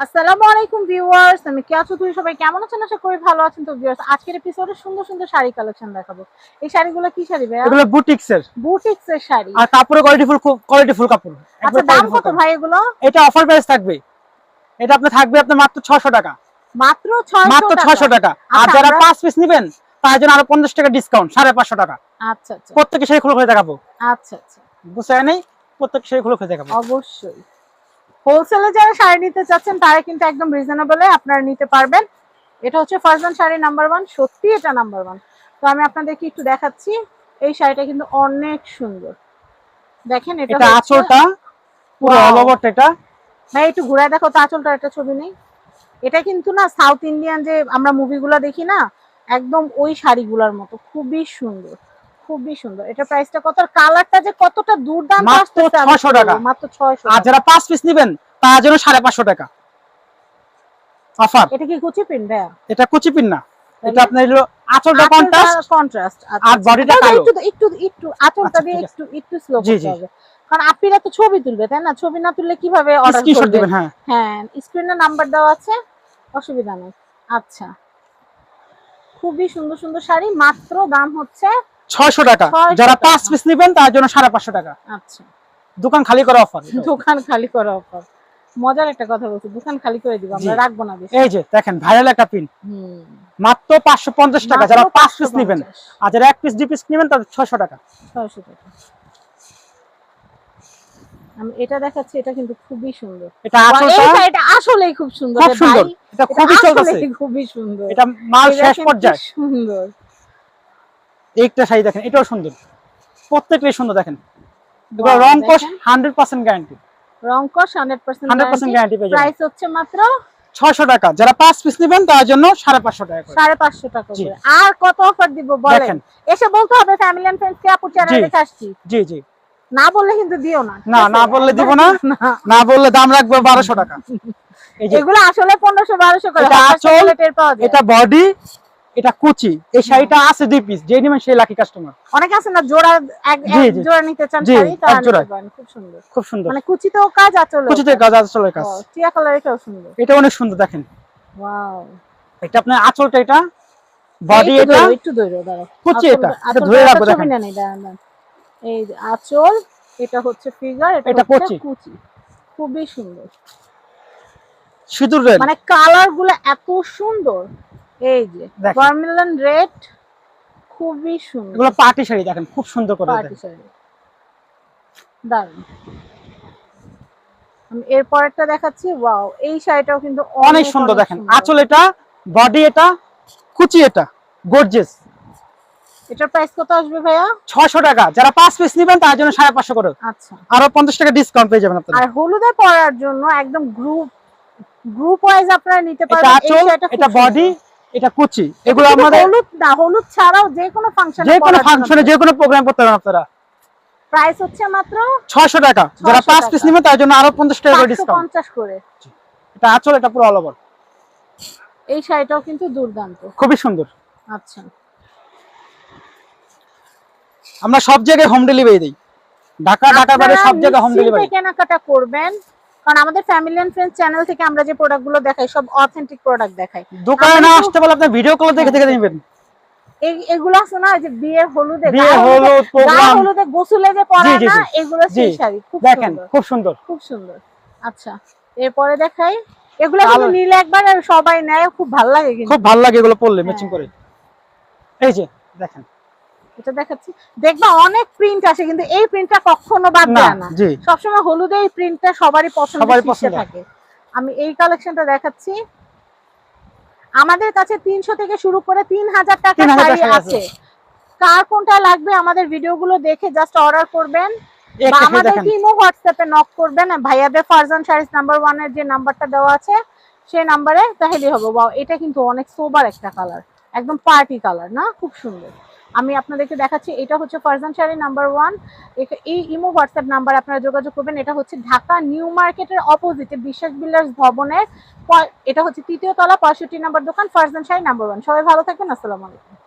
আসসালামু আলাইকুম ভিউয়ার্স আমি কেয়া চৌধুরী সবাই কেমন আছেন? আশা করি ভালো আছেন। তো ভিউয়ার্স আজকের এপিসোডে সুন্দর সুন্দর শাড়ি কালেকশন দেখাবো। এই শাড়িগুলো কি শাড়ি ভাইয়া? এগুলো বুটিক্স এর বুটিক্স এর শাড়ি। আর কাপড়ের কোয়ালিটি ফুল কোয়ালিটি ফুল কাপড় আচ্ছা দাম কত ভাই এগুলো? এটা অফার প্রাইস থাকবে। এটা আপনার থাকবে আপনার মাত্র 600 টাকা। মাত্র 600 মাত্র 600 টাকা। আর আচ্ছা, যারা আমরা- পাঁচ পিস নেবেন তার জন্য আরও 50 টাকা ডিসকাউন্ট 550 টাকা। আচ্ছা আচ্ছা। প্রত্যেকে সেই খুলে খুলে দেখাবো। আচ্ছা আচ্ছা। বুঝছেন নাই প্রত্যেকে সেই খুলে খুলে দেখাবো। অবশ্যই। হোলসেলে যারা শাড়ি নিতে চাচ্ছেন তারা কিন্তু একদম রিজনেবলে আপনারা নিতে পারবেন। এটা হচ্ছে ফারজান শাড়ি নাম্বার ওয়ান সত্যি এটা নাম্বার ওয়ান তো আমি আপনাদেরকে একটু দেখাচ্ছি এই শাড়িটা কিন্তু অনেক সুন্দর। দেখেন এটা আঁচলটা? পুরো অল এটা? ভাই একটু ঘুরায় দেখো তো আঁচলটার একটা ছবি নেই। এটা কিন্তু না সাউথ ইন্ডিয়ান যে আমরা মুভিগুলো দেখি না একদম ওই শাড়িগুলোর মতো খুবই সুন্দর। খুবই সুন্দর। এটা প্রাইসটা কত? আর কালারটা যে কতটা দুর্দান্ত মাত্র 600 টাকা। মাত্র 600 আর যারা পাঁচ পিস নেবেন তার জন্য 550 টাকা। অফার এটা কি কুচি ভাইয়া? এটা কুচি পিন না। এটা আপনার হলো আঁচলটা কন্ট্রাস্ট কন্ট্রাস্ট আর bodyটা কালো। একটু একটু একটু আঁচলটা আচ্ছা, দিয়ে একটু একটু স্লো করতে হবে। কারণ আপিরা তো ছবি তুলবে তাই না? ছবি না তুললে কীভাবে অর্ডার স্ক্রিনশট দিবেন হ্যাঁ। হ্যাঁ স্ক্রিনে নাম্বার দেওয়া আছে। অসুবিধা নেই। আচ্ছা। খুবই সুন্দর সুন্দর শাড়ি। মাত্র দাম হচ্ছে 600 টাকা। 600 যারা পাঁচ পিস নেবেন তার জন্য 550 টাকা। আচ্ছা। দোকান খালি করা অফার দোকান খালি করা অফার মজার একটা কথা বলছি দোকান খালি করে দিব আমরা রাখব না এই যে দেখেন ভাইরাল একটা পিন হুম। মাত্র 550 টাকা যারা পাঁচ পিস নেবেন। আর যারা এক পিস দুই পিস নেবেন তাদের 600 টাকা। 600 টাকা। আমি এটা দেখাচ্ছি এটা কিন্তু খুবই সুন্দর। এটা আসলেই খুব সুন্দর খুব সুন্দর। এটা খুবই খুবই সুন্দর। এটা মাল শেষ পর্যায়ে। সুন্দর। একটা শাড়ি দেখেন এটাও সুন্দর। প্রত্যেকটাই সুন্দর দেখেন। রং কোশ দেখেন। 100% গ্যারান্টি রং কস 100% 100% গ্যারান্টি পেয়ে প্রাইস হচ্ছে মাত্র 600 টাকা। যারা পাঁচ পিস নেবেন তার জন্য 550 টাকা সাড়ে পাঁচশো টাকা আর কত অফার দিব বলেন? এসে বলতে হবে ফ্যামিলি এন্ড ফ্রেন্ডস কে আপু চ্যানেল আসছি। জি জি। না বললে কিন্তু দিও না। না, না বললে দিব না। না। বললে দাম রাখবে 1200 টাকা। এগুলো আসলে পনেরোশো বারোশো করে। এটা বডি এটা কুচি এই শাড়িটা আছে দুই পিস যে নেবেন সেই লাকি কাস্টমার অনেকে আছে না জোড়া এক জোড়া নিতে চান শাড়ি তারা খুব সুন্দর। খুব সুন্দর। মানে কুচিতেও কাজ আচলে কুচিতে গাছ আঁচলের কাজ টিয়া কালার এটাও সুন্দর। এটা অনেক সুন্দর দেখেন। ওয়াও। এটা আপনার আঁচলটা এটা? বডি এটা? একটু ধরো দাঁড়াও। কুচি এটা, এটা ধরে ছবি দেখেন। এই আঁচল এটা হচ্ছে ফিগার এটা কুচি। কুচি। খুবই সুন্দর। রেল। মানে কালারগুলো এত সুন্দর। এই যে দেখেন। রেড খুবই সুন্দর। এগুলো পার্টি শাড়ি দেখেন খুব সুন্দর করে পার্টি শাড়ি। দারুণ আমি এরপরেরটা দেখাচ্ছি ওয়াও এই শাড়িটাও কিন্তু অনেক সুন্দর দেখেন আঁচল এটা বডি এটা কুচি এটা গর্জেস এটার প্রাইস কত আসবে ভাইয়া? ছয়শো টাকা যারা পাঁচ পিস নেবেন তার জন্য সাড়ে পাঁচশো করে। আচ্ছা। আরও পঞ্চাশ টাকা ডিসকাউন্ট পেয়ে যাবেন আপনারা। আর হলুদে পরার জন্য একদম গ্রুপ গ্রুপ ওয়াইজ আপনারা নিতে এটা পারবেন এটা। বডি এটা কুচি। এটা এগুলো আমাদের হলুদ না হলুদ ছাড়াও যে কোনো ফাংশনে যে কোনো ফাংশনে যে কোনো প্রোগ্রাম করতে পারেন আপনারা। প্রাইস হচ্ছে মাত্র ছয়শো টাকা। যারা 600 পাঁচ পিস টাকা। নেবেন তার জন্য আরও পঞ্চাশ টাকা করে ডিসকাউন্ট 550 করে। এটা আঁচল এটা পুরো অল ওভার এই শাড়িটাও কিন্তু দুর্দান্ত। খুবই সুন্দর। আচ্ছা। আমরা সব জায়গায় হোম ডেলিভারি দিই। ঢাকা ঢাকা বাইরে সব জায়গায় হোম ডেলিভারি কেনাকাটা করবেন। কারণ আমাদের ফ্যামিলি এন্ড ফ্রেন্ডস চ্যানেল থেকে আমরা যে প্রোডাক্টগুলো দেখাই সব অথেন্টিক প্রোডাক্ট দেখাই। দোকানে না আসতে পারলে আপনি ভিডিও কল দেখে দেখে নেবেন। এই এগুলো আছে না যে বিয়ের হলুদে বিয়ে হলুদ প্রোগ্রাম। হলুদে গোসলে যে পরা না এগুলো সেই শাড়ি খুব দেখেন খুব সুন্দর। খুব সুন্দর। আচ্ছা এরপরে দেখাই। এগুলো কিন্তু নিলে একবার আর সবাই নেয় খুব ভালো লাগে খুব ভালো লাগে এগুলো পরলে। ম্যাচিং করে। এই যে দেখেন। এটা দেখাচ্ছি। দেখবা অনেক প্রিন্ট আসে কিন্তু এই প্রিন্টটা কখনো বাদ দেয় না। সবসময় হলুদে এই প্রিন্টটা সবারই পছন্দ। থাকে। আমি এই কালেকশনটা দেখাচ্ছি। আমাদের কাছে তিনশো থেকে শুরু করে তিন হাজার টাকা শাড়ি আছে। কার কোনটা লাগবে আমাদের ভিডিওগুলো দেখে জাস্ট অর্ডার করবেন। বা আমাদের টিমও হোয়াটসঅ্যাপে নক করবেন। ভাইয়াদের ফারজান শাড়িস নাম্বার ওয়ানের যে নাম্বারটা দেওয়া আছে সেই নাম্বারে তাহলেই হবে। এটা কিন্তু অনেক সোবার একটা কালার একদম পার্টি কালার না? খুব সুন্দর। আমি আপনাদেরকে দেখাচ্ছি, এটা হচ্ছে ফারজান শাড়ি নাম্বার ওয়ান এই ইমো হোয়াটসঅ্যাপ নাম্বার আপনারা যোগাযোগ করবেন, এটা হচ্ছে ঢাকা নিউ মার্কেটের অপোজিটে বিশ্বাস বিল্ডার্স ভবনের এটা হচ্ছে তৃতীয় তলা পঁয়ষট্টি নাম্বার দোকান, ফারজান শাড়ি নাম্বার ওয়ান সবাই ভালো থাকবেন, আসসালামু আলাইকুম।